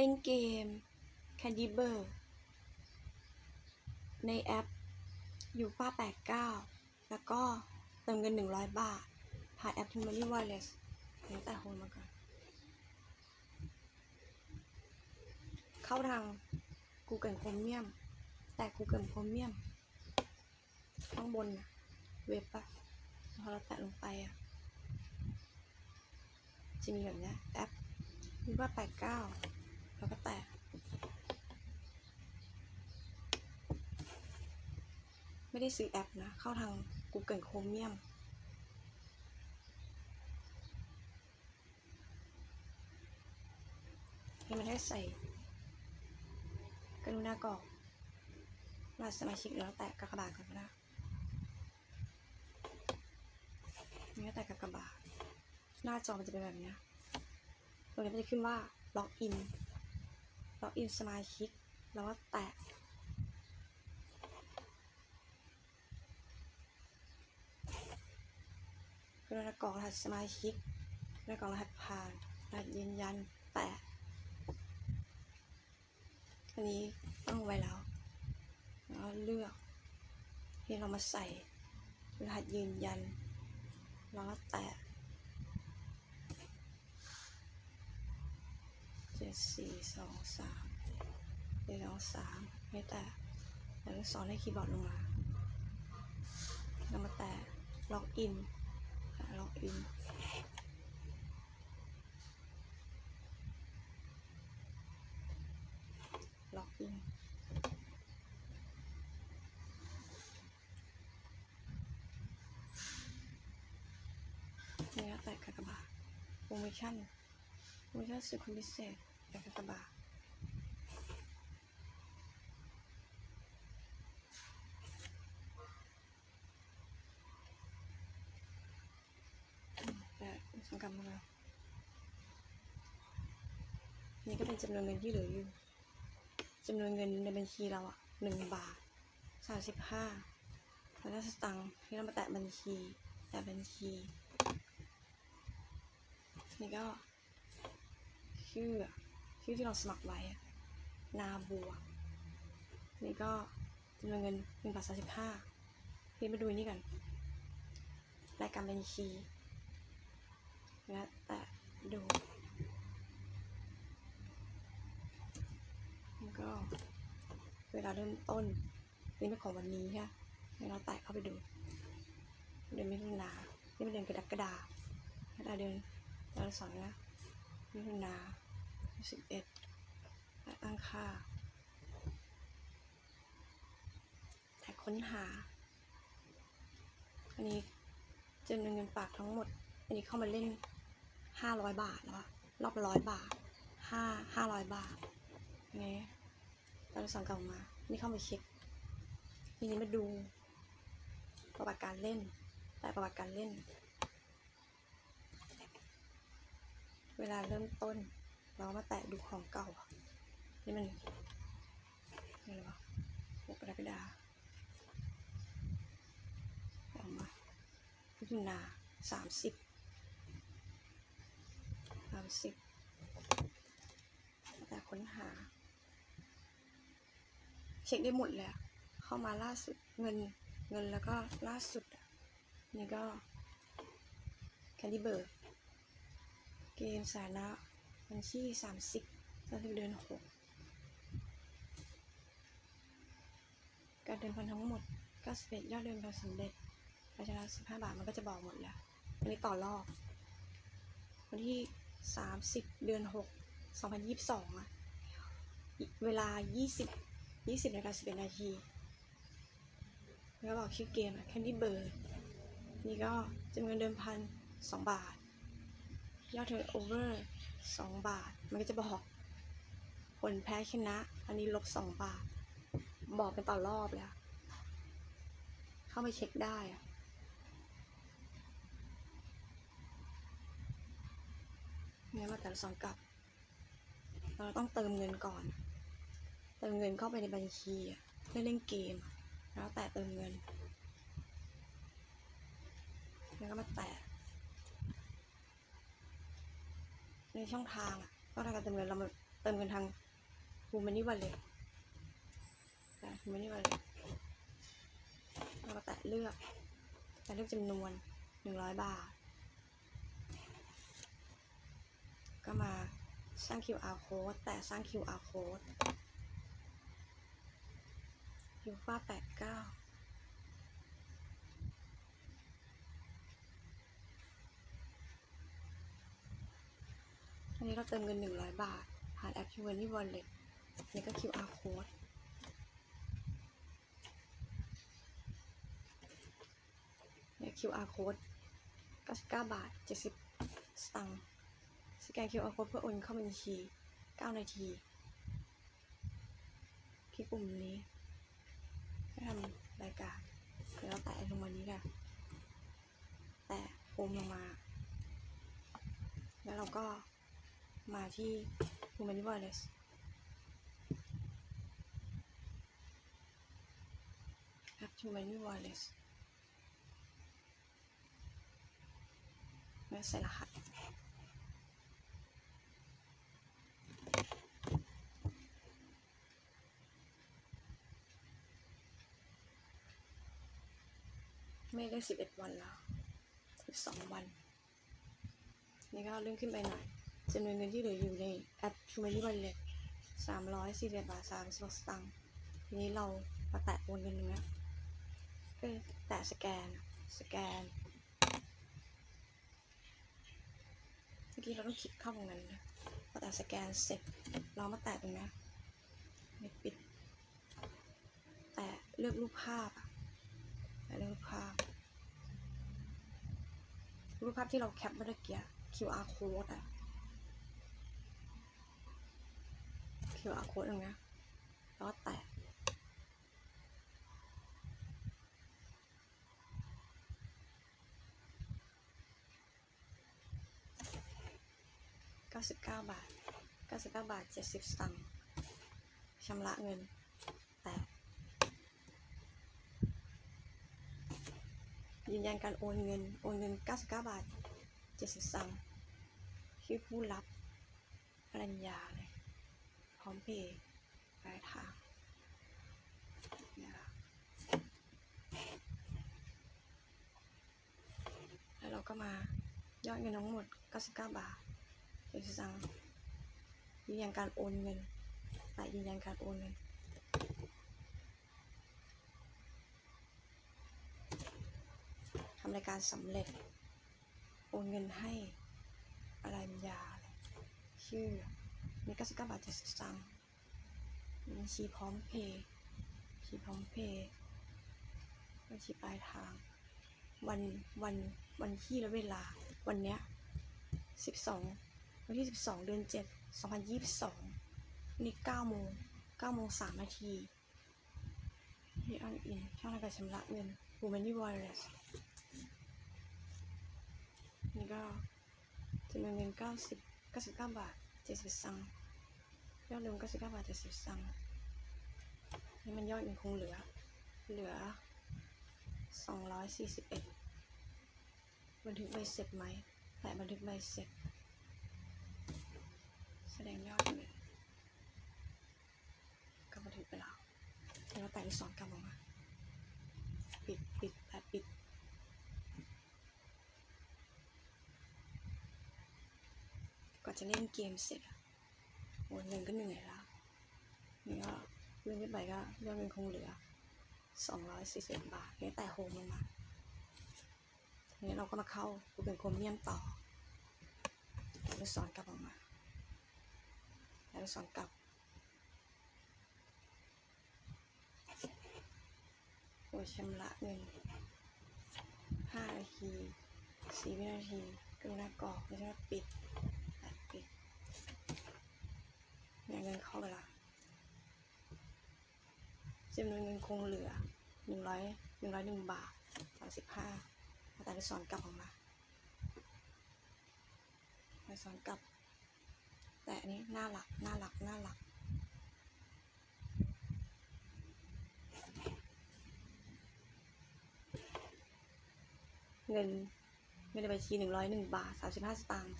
เล่นเกม Candy Bird ในแอปยูป้า89 แล้วก็เติมเงิน 100 บาท ผ่านแอป Timberly Wireless ตั้งแต่โฮมมาก่อน เข้าทาง Google Chromium แต่ Google Chromium ข้างบนนะเว็บอะพอเราแตะลงไปอะจะมีแบบนี้แอปยูป้า89 แล้วก็แตะไม่ได้ซื้อแอปนะ เข้าทาง Google Chromium ให้มันให้ใส่กรุณากรอกรหัสสมาชิกแล้วแตะกากบาทก่อนก็ได้นี่ก็แตะกากบาท หน้าจอมันจะเป็นแบบนี้ตรงนี้มันจะขึ้นว่าล็อกอิน ล็อกอินสมาชิก แล้วก็แตะกรณกรอกรหัสสมาชิกกรณกรอกรหัสผ่านรหัสยืนยันแตะอันนี้ตั้งไว้แล้วแล้วเลือกที่เรามาใส่รหัสยืนยันแล้วก็แตะ เจ็ดสี่สองสามเจ็ดสองสามไม่แตะแล้วสอนให้คีย์บอร์ดลงมาแล้วมาแตะล็อกอินล็อกอินล็อกอินเนี่ยแต่กากบาทโปรโมชั่นโปรโมชั่นสุดคุ้มพิเศษ แต่กากบาทแต่สังกัดมาแล้วนี่ก็เป็นจำนวนเงินที่เหลืออยู่จำนวนเงินในบัญชีเราอะหนึ่งบาทสามสิบห้าแล้วก็สตังค์ที่เรามาแตะบัญชีแตะบัญชีนี่ก็ชื่อ ชื่อที่เราสมัครไว้นาบัว นี่ก็จำนวนเงินหนึ่งบาทสามสิบห้าพี่มาดูนี่กันรายการบัญชีและแต่ดูแล้วก็เวลาเริ่มต้นนี่เป็นของวันนี้ค่ะให้เราแตะเข้าไปดู เดือนมิถุนานี่เป็นเดือนกรกฎาคมเดือนเดือนสองนะมิถุนา สิบเอ็ดและตั้งค่าแต่ค้นหา อันนี้จำนวนเงินฝากทั้งหมด อันนี้เข้ามาเล่นห้าร้อยบาทแล้วอะรอบร้อยบาทห้าห้าร้อยบาทนนี้ตอนสั่งเก่ามา นี่เข้ามาเช็คทีนี้มาดู ประวัติการเล่นแต่ประวัติการเล่น เวลาเริ่มต้น เรามาแตะดูของเก่า นี่มันนี่อะไรวะหกกรกฎาคมออกมาพิจารณาสามสิบสามสิบแต่ค้นหา เช็คได้หมดเลยเข้ามาล่าสุดเงินเงินแล้วก็ล่าสุด นี่ก็ Candy Bird เกมสาระ วันที่สามสิบก็คือเดือนหกการเดินพันทั้งหมดก็เร็จยอดเดินพันสำเร็จภายในสิบห้าบาทมันก็จะบอกหมดแล้ว อันนี้ต่อรอบ วันที่สามสิบเดือนหกสองพันยี่สิบสองอะเวลายี่สิบยี่สิบนาฬิกาสิบนาที แล้วบอกชื่อเกมอะ Candy Bird นี่ก็จำนวนเดิมพันสองบาท ยอดเทิร์นโอเวอร์ สองบาท มันก็จะบอก ผลแพ้ชนะ อันนี้ลบสองบาท บอกเป็นต่อรอบแล้ว เข้าไปเช็คได้อะเนี่ยมาแต่ละสองกลับ เราต้องเติมเงินก่อน เติมเงินเข้าไปในบัญชีเพื่อเล่นเกม แล้วแต่เติมเงิน แล้วก็มาแตะ ในช่องทางก็ทางการเติมเงินเรามาเติมเงินทาง h u m a n y Wallet แต่ h u m a n y Wallet เราก็แตะเลือกแต่เลือกจำนวน100บาท ก็มาสร้าง QR code แต่สร้าง QR code ยูฟ่า89อันนี้ เราเติมเงิน 100 บาท ผ่านแอป Money Wallet นี่ก็ QR code เนี่ย QR code 99 บาท 70 สตางค์สแกน QR code เพื่อโอนเข้าบัญชี 9 นาทีคลิกปุ่มนี้ก็ทำรายการเดี๋ยวแตะลงมานี้แหละแตะปุ่มลงมา แล้วเราก็ มาที่ Human Wireless แอป Human Wireless แล้วใส่รหัสไม่ได้สิบเอ็ดวันแล้วสิบสองวัน นี่ก็เลื่อนขึ้นไปหน่อย จำนวนเงินที่เหลืออยู่ในแอป t r u m a n y Wallet สามร้อยสี่สิบบาทสามสิบสตางค์ทีนี้เรามาแตะโอนเงินนี้ก็แตะสแกน สแกน เมื่อกี้เราต้องคลิกเข้าตรงนั้นนะพอแตะสแกนเสร็จ เรามาแตะตรงนี้ไม่ปิด แตะเลือกรูปภาพอะแตะเลือกรูปภาพ รูปภาพที่เราแคปเมื่อกี้ QR code อะ QR code ตรงนี้แล้วก็แตะเก้าสิบเก้าบาทเก้าสิบเก้าบาทเจ็ดสิบสตางค์ชำระเงิน แตะยืนยันการโอนเงิน โอนเงิน 99 บาท 70สตางค์ชื่อผู้รับปรัญญาเลย ร้อมเพย์ปลายทางเนี่ยค่ะแล้วเราก็มายอดเงินทั้งหมด 99 บาท70สตางยืนยันการโอนเงินแต่ยืนยันการโอนเงินทำรายการสำเร็จ โอนเงินให้อะไรบรรยาชื่อ มี99บาท70สตางค์บัญชีพร้อมเพย์บัญชีพร้อมเพย์บัญชีปลายทาง วันวันวันที่และเวลา วันเนี้ย12วันที่12เดือน7 2022นี่9โมง9โมง3นาทีที่อันอินช่องทางการชำระเงิน w o m a n y Wireless นี่ก็จำนวนเงินเก้าสิบเก้าสิบเก้าบาท จ็ดสิบซังยอดรวมเก้าสิบเก้าบาทเจ็ดสิบซังนี่มันยอดยังคงเหลือ เหลือสองร้อยสี่สิบเอ็ดบันทึกใบเสร็จไหมแต่บันทึกใบเสร็จ แสดงยอดเงินก็บันทึกไปแล้วเดี๋ยวเราแต่งลูกศรกลับออกมา ปิดปิดแต่ปิด กว่า จะเล่นเกมเสร็จอะโอนเงินก็เหนื่อยแล้วนี่ก็เลื่อนขึ้นไปก็ยอดเงินคงเหลือสองร้อยสี่สิบบาทนี่แต่โฮมมาทีนี้เราก็มาเข้ากูเป็นโครเมียมต่อแล้วลูกศรกลับออกมาแล้วลูกศรกลับโดยชำระเงินห้านาทีสี่วินาทีกรุณากรอกไม่ใช่ว่าปิด เนี่ยเงินเข้าไปละจำนวนเงินคงเหลือหนึ่งร้อยหนึ่งร้อยหนึ่งบาทสามสิบห้าแต่จะสอนกลับออกมาไปสอนกลับ แต่อันนี้หน้าหลักหน้าหลักหน้าหลักเงินเงินในบัญชีหนึ่งร้อยหนึ่งบาทสามสิบห้าสตางค์